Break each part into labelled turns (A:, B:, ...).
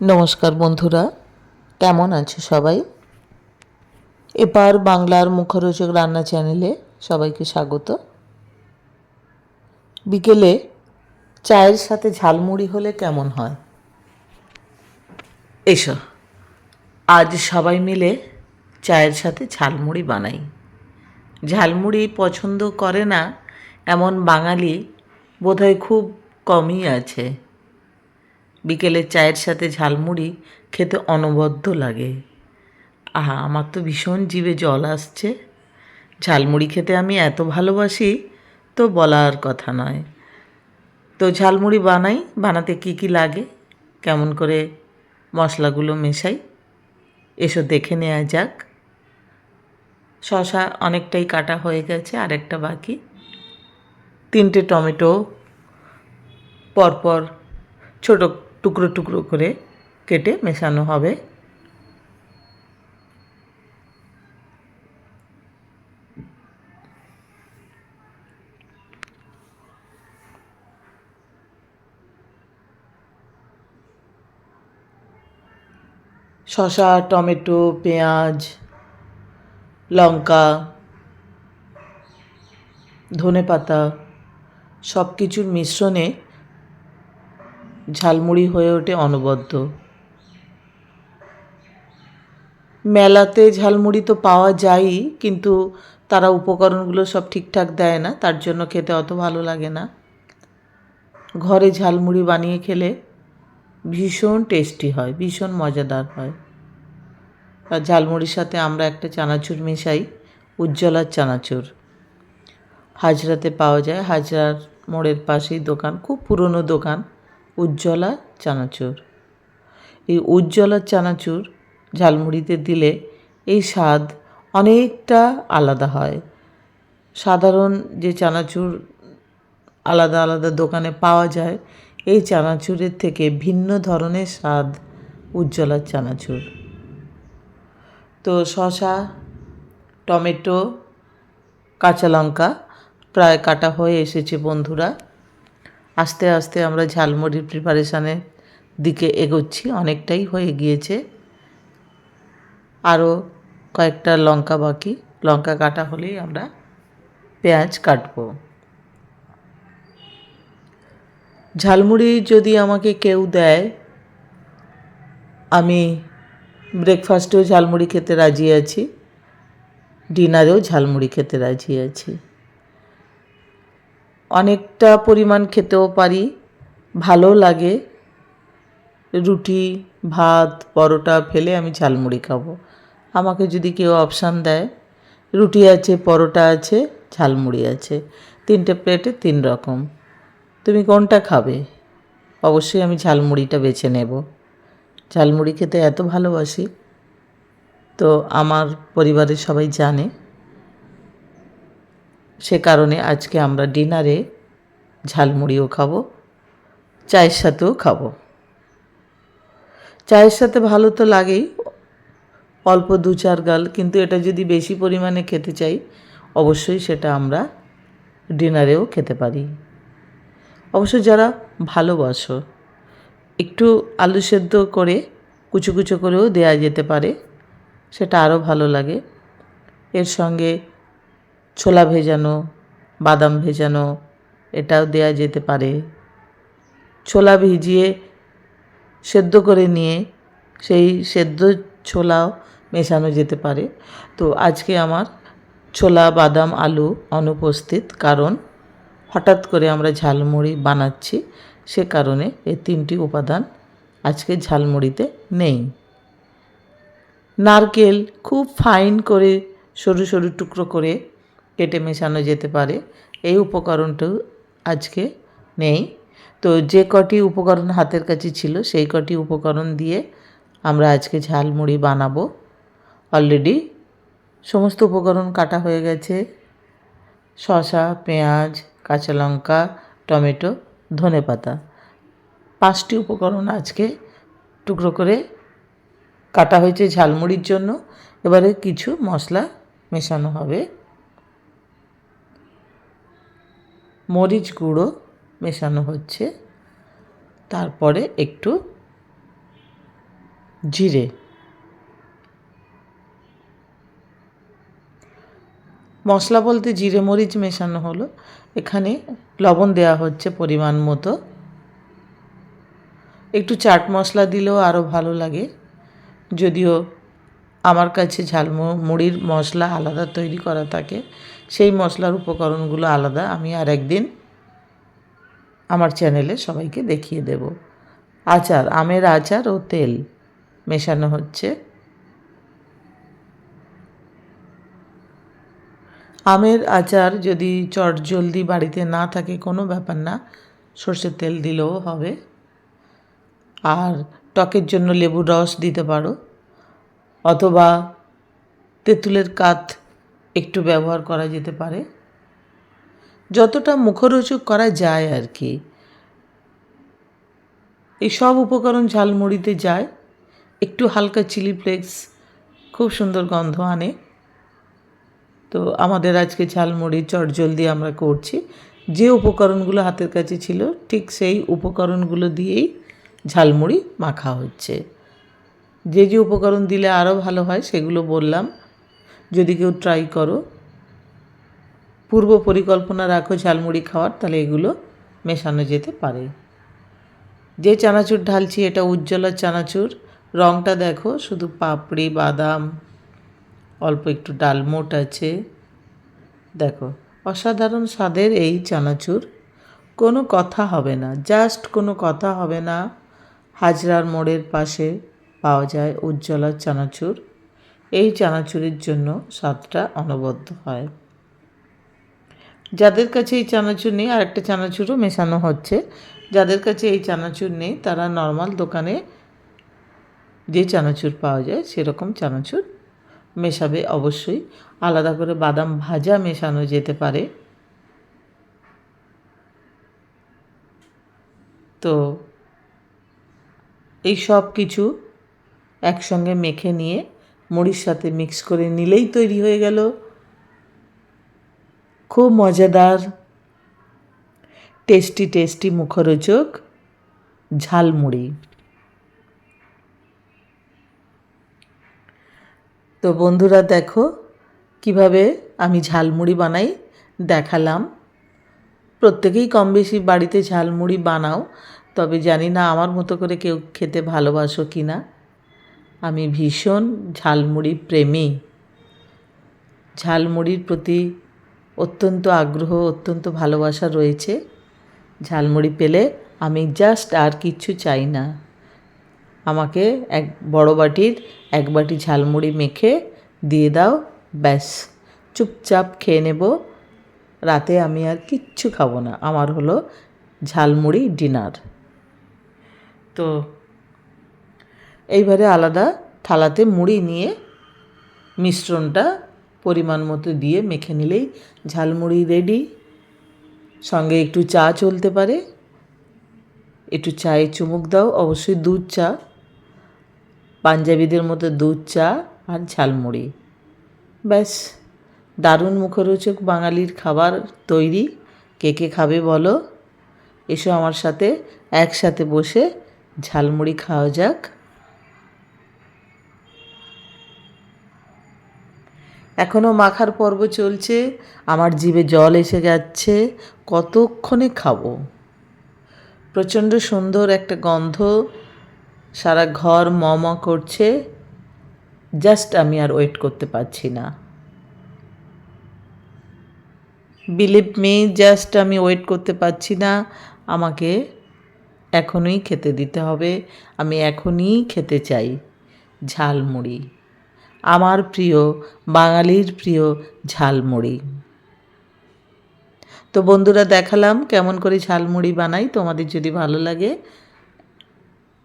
A: নমস্কার বন্ধুরা, কেমন আছে সবাই? এবার বাংলার মুখরোচক রান্না চ্যানেলে সবাইকে স্বাগত। বিকেলে চায়ের সাথে ঝালমুড়ি হলে কেমন হয়? এসো, আজ সবাই মিলে চায়ের সাথে ঝালমুড়ি বানাই। ঝালমুড়ি পছন্দ করে না এমন বাঙালি বোধহয় খুব কমই আছে। বিকেলে চায়ের সাথে ঝালমুড়ি খেতে অনবদ্য লাগে। আহা, আমার তো ভীষণ জিভে জল আসছে। ঝালমুড়ি খেতে আমি এত ভালোবাসি, তো বলার কথা নয়। তো ঝালমুড়ি বানাই, বানাতে কি কি লাগে? কেমন করে মশলাগুলো মেশাই? এসো দেখে নেওয়া যাক। শশা অনেকটাই কাটা হয়ে গেছে, আরেকটা বাকি। তিনটে টমেটো, পরপর ছোট টুকরো টুকরো করে কেটে মেশানো হবে। শসা, টমেটো, পেঁয়াজ, লঙ্কা ধনে পাতা সব কিছুর মিশ্রণে ঝালমুড়ি হয়ে ওঠে অনবদ্য। মেলাতে ঝালমুড়ি তো পাওয়া যায়ই, কিন্তু তারা উপকরণগুলো সব ঠিকঠাক দেয় না, তার জন্য খেতে অত ভালো লাগে না। ঘরে ঝালমুড়ি বানিয়ে খেলে ভীষণ টেস্টি হয়, ভীষণ মজাদার হয়। আর ঝালমুড়ির সাথে আমরা একটা চানাচুর মেশাই উজ্জ্বলার চানাচুর। হাজরাতে পাওয়া যায়, হাজরার মোড়ের পাশেই দোকান, খুব পুরনো দোকান। উজ্জ্বলা চানাচুর। এই উজ্জ্বলা চানাচুর ঝালমুড়িতে দিলে এই স্বাদ অনেকটা আলাদা হয়। সাধারণ যে চানাচুর আলাদা আলাদা দোকানে পাওয়া যায়, এই চানাচুরের থেকে ভিন্ন ধরনের স্বাদ উজ্জ্বলার চানাচুর। তো শসা, টমেটো, কাঁচা লঙ্কা প্রায় কাটা হয়ে এসেছে বন্ধুরা। আস্তে আস্তে আমরা ঝালমুড়ির প্রিপারেশানের দিকে এগোচ্ছি, অনেকটাই হয়ে গিয়েছে। আরও কয়েকটা লঙ্কা বাকি, লঙ্কা কাটা হলেই আমরা পেঁয়াজ কাটবো। ঝালমুড়ি যদি আমাকে কেউ দেয়, আমি ব্রেকফাস্টেও ঝালমুড়ি খেতে রাজি আছি ডিনারেও ঝালমুড়ি খেতে রাজি আছি। অনেকটা পরিমাণ খেতেও পারি, ভালো লাগে। রুটি, ভাত, পরোটা ফেলে আমি ঝালমুড়ি খাব। আমাকে যদি কেউ অপশান দেয়, রুটি আছে, পরোটা আছে, ঝালমুড়ি আছে, তিনটে প্লেটে তিন রকম। তুমি কোনটা খাবে? অবশ্যই আমি ঝালমুড়িটা বেছে নেব। ঝালমুড়ি খেতে এত ভালোবাসি, তো আমার পরিবারের সবাই জানে। সে কারণে আজকে আমরা ডিনারে ঝালমুড়িও খাব, চায়ের সাথেও খাব। চায়ের সাথে ভালো তো লাগেই, অল্প দু চার গাল, কিন্তু এটা যদি বেশি পরিমাণে খেতে চাই, অবশ্যই সেটা আমরা ডিনারেও খেতে পারি। অবশ্য যারা ভালোবাসো, একটু আলু সেদ্ধ করে কুচো কুচো করেও দেওয়া যেতে পারে, সেটা আরও ভালো লাগে। এর সঙ্গে ছোলা ভেজানো, বাদাম ভেজানো, এটাও দেয়া যেতে পারে। ছোলা ভিজিয়ে সেদ্ধ করে নিয়ে সেই সেদ্ধ ছোলাও মেশানো যেতে পারে। তো আজকে আমার ছোলা, বাদাম, আলু অনুপস্থিত কারণ হঠাৎ করে আমরা ঝালমুড়ি বানাচ্ছি, সে কারণে এই তিনটি উপাদান আজকে ঝালমুড়িতে নেই। নারকেল খুব ফাইন করে সরু সরু টুকরো করে কেটে মেশানো যেতে পারে। এই উপকরণটাও আজকে নেই। তো যে কটি উপকরণ হাতের কাছে ছিল, সেই কটি উপকরণ দিয়ে আমরা আজকে ঝালমুড়ি বানাবো। অলরেডি সমস্ত উপকরণ কাটা হয়ে গেছে। শসা, পেঁয়াজ, কাঁচা লঙ্কা, টমেটো, ধনে পাতা। পাঁচটি উপকরণ আজকে টুকরো করে কাটা হয়েছে ঝালমুড়ির জন্য। এবারে কিছু মশলা মেশানো হবে। মরিচ গুঁড়ো মেশানো হচ্ছে। তারপরে একটু জিরে। মশলা বলতে জিরে মরিচ মেশানো হলো। এখানে লবণ দেওয়া হচ্ছে পরিমাণ মতো। একটু চাট মশলা দিলেও আরও ভালো লাগে। যদিও আমার কাছে ঝাল মুড়ির মশলা আলাদা তৈরি করা থাকে। সেই মশলার উপকরণগুলো আলাদা। আমি আর একদিন আমার চ্যানেলে সবাইকে দেখিয়ে দেব। আচার, আমের আচার ও তেল মেশানো হচ্ছে। আমের আচার যদি চট জলদি বাড়িতে না থাকে কোনো ব্যাপার না, সর্ষের তেল দিলেও হবে। আর টকের জন্য লেবুর রস দিতে পারো। অথবা তেঁতুলের কাত একটু ব্যবহার করা যেতে পারে। যতটা মুখরোচক করা যায় আর কি এই সব উপকরণ ঝালমুড়িতে যায়। একটু হালকা চিলি ফ্লেক্স, খুব সুন্দর গন্ধ আনে। তো আমাদের আজকে ঝালমুড়ি চটজলদি আমরা করছি। যে উপকরণগুলো হাতের কাছে ছিল, ঠিক সেই উপকরণগুলো দিয়েই ঝালমুড়ি মাখা হচ্ছে। যে যে উপকরণ দিলে আরও ভালো হয়, সেগুলো বললাম। যদি কেউ ট্রাই করো, পূর্ব পরিকল্পনা রাখো ঝালমুড়ি খাওয়ার, তাহলে এগুলো মেশানো যেতে পারে। যে চানাচুর ঢালছি, এটা উজ্জ্বলা চানাচুর রঙটা দেখো, শুধু পাপড়ি, বাদাম, অল্প একটু ডালমোট আছে। দেখো, অসাধারণ স্বাদের এই চানাচুর, কোনো কথা হবে না জাস্ট কোনো কথা হবে না। হাজরার মোড়ের পাশে পাওয়া যায় উজ্জ্বলা চানাচুর। এই চানাচুরের জন্য স্বাদটা অনবদ্য হয়। যাদের কাছে এই চানাচুর নেই আর একটা চানাচুরও মেশানো হচ্ছে। যাদের কাছে এই চানাচুর নেই, তারা নর্মাল দোকানে যে চানাচুর পাওয়া যায়, সেরকম চানাচুর মেশাবে অবশ্যই। আলাদা করে বাদাম ভাজা মেশানো যেতে পারে। তো এই সব কিছু একসঙ্গে মেখে নিয়ে মুড়ির সাথে মিক্স করে নিলেই তৈরি হয়ে গেল। খুব মজাদার টেস্টি টেস্টি মুখরোচক ঝালমুড়ি তো বন্ধুরা দেখো কীভাবে আমি ঝালমুড়ি বানাই, দেখালাম। প্রত্যেকেই কম বেশি বাড়িতে ঝালমুড়ি বানাও, তবে জানি না আমার মতো করে কেউ খেতে ভালোবাসো কি না আমি ভীষণ ঝালমুড়ি প্রেমী। ঝালমুড়ির প্রতি অত্যন্ত আগ্রহ, অত্যন্ত ভালোবাসা রয়েছে। ঝালমুড়ি পেলে আমি জাস্ট আর কিচ্ছু চাই না। আমাকে এক বড় বাটির এক বাটি ঝালমুড়ি মেখে দিয়ে দাও, ব্যাস। চুপচাপ খেয়ে নেব। রাতে আমি আর কিচ্ছু খাব না। আমার হলো ঝালমুড়ি ডিনার। তো এইবারে আলাদা থালাতে মুড়ি নিয়ে মিশ্রণটা পরিমাণ মতো দিয়ে মেখে নিলেই ঝালমুড়ি রেডি সঙ্গে একটু চা চলতে পারে। একটু চায়ে চুমুক দাও, অবশ্যই দুধ চা। পাঞ্জাবিদের মতো দুধ চা আর ঝালমুড়ি। ব্যাস, দারুণ মুখরোচক বাঙালির খাবার তৈরি। কে কে খাবে বলো? এসো আমার সাথে, একসাথে বসে ঝালমুড়ি খাওয়া যাক। এখনও মাখার পর্ব চলছে। আমার জিভে জল এসে যাচ্ছে। কতক্ষণে খাব? প্রচণ্ড সুন্দর একটা গন্ধ। সারা ঘর ম ম করছে। জাস্ট আমি আর ওয়েট করতে পারছি না। বিলিভ মি, জাস্ট আমি ওয়েট করতে পারছি না। আমাকে এখনই খেতে দিতে হবে। আমি এখনই খেতে চাই। ঝালমুড়ি। আমার প্রিয়, বাঙালির প্রিয় ঝালমুড়ি। তো বন্ধুরা দেখালাম কেমন করে ঝালমুড়ি বানাই, তোমাদের যদি ভালো লাগে,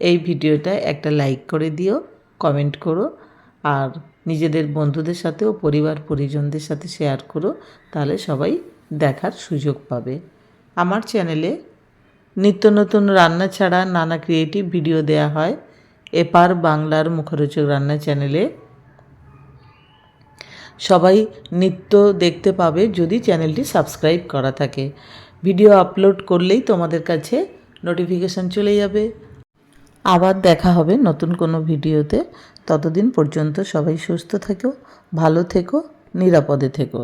A: এই ভিডিওটা একটা লাইক করে দিও কমেন্ট করো, আর নিজেদের বন্ধুদের সাথে ও পরিবার পরিজনদের সাথে শেয়ার করো, তাহলে সবাই দেখার সুযোগ পাবে। আমার চ্যানেলে নিত্য নতুন রান্না ছাড়া নানা ক্রিয়েটিভ ভিডিও দেয়া হয়, এপার বাংলার মুখরোচক রান্না চ্যানেলে সবাই নিত্য দেখতে পাবে যদি চ্যানেলটি সাবস্ক্রাইব করা থাকে। ভিডিও আপলোড করলেই তোমাদের কাছে নোটিফিকেশান চলে যাবে। আবার দেখা হবে নতুন কোনো ভিডিওতে। ততদিন পর্যন্ত সবাই সুস্থ থেকো, ভালো থেকো, নিরাপদে থেকো।